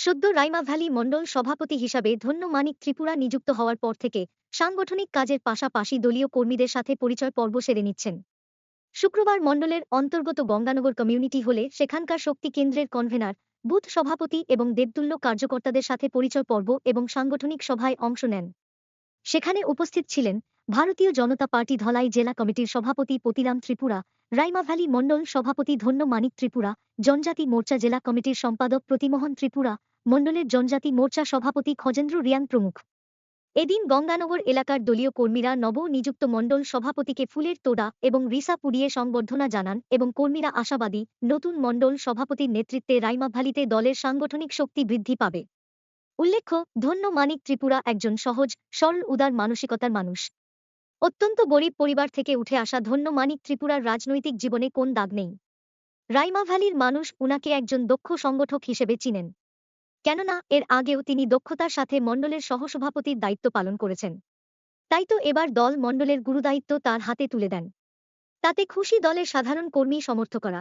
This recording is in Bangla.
সদ্য রাইমা ভ্যালি মণ্ডল সভাপতি হিসাবে ধন্য মানিক ত্রিপুরা নিযুক্ত হওয়ার পর থেকে সাংগঠনিক কাজের পাশাপাশি দলীয় কর্মীদের সাথে পরিচয় পর্ব সেরে নিচ্ছেন। শুক্রবার মণ্ডলের অন্তর্গত গঙ্গানগর কমিউনিটি হলে সেখানকার শক্তি কেন্দ্রের কনভেনার, বুথ সভাপতি এবং দেবতুল্য কার্যকর্তাদের সাথে পরিচয় পর্ব এবং সাংগঠনিক সভায় অংশ নেন। সেখানে উপস্থিত ছিলেন ভারতীয় জনতা পার্টি ধলাই জেলা কমিটির সভাপতি পতিরাম ত্রিপুরা, রাইমা ভ্যালি মণ্ডল সভাপতি ধন্য মানিক ত্রিপুরা, জনজাতি মোর্চা জেলা কমিটির সম্পাদক প্রতিমোহন ত্রিপুরা মণ্ডলের জনজাতি মোর্চা সভাপতি খজেন্দ্র রিয়াং প্রমুখ। এদিন গঙ্গানগর এলাকার দলীয় কর্মীরা নব নিযুক্ত মণ্ডল সভাপতিকে ফুলের তোড়া এবং রিসা পুড়িয়ে সংবর্ধনা জানান এবং কর্মীরা আশাবাদী নতুন মণ্ডল সভাপতির নেতৃত্বে রাইমাভালিতে দলের সাংগঠনিক শক্তি বৃদ্ধি পাবে। উল্লেখ্য, ধন্য মানিক ত্রিপুরা একজন সহজ, সরল, উদার মানসিকতার মানুষ। অত্যন্ত গরিব পরিবার থেকে উঠে আসা ধন্য মানিক ত্রিপুরার রাজনৈতিক জীবনে কোন দাগ নেই। রাইমা ভ্যালির মানুষ উনাকে একজন দক্ষ সংগঠক হিসেবে চিনেন। কেননা, এর আগেও তিনি দক্ষতার সাথে মণ্ডলের সহসভাপতির দায়িত্ব পালন করেছেন। তাই তো এবার দল মণ্ডলের গুরুদায়িত্ব তার হাতে তুলে দেন। তাতে খুশি দলের সাধারণ কর্মী সমর্থকরা।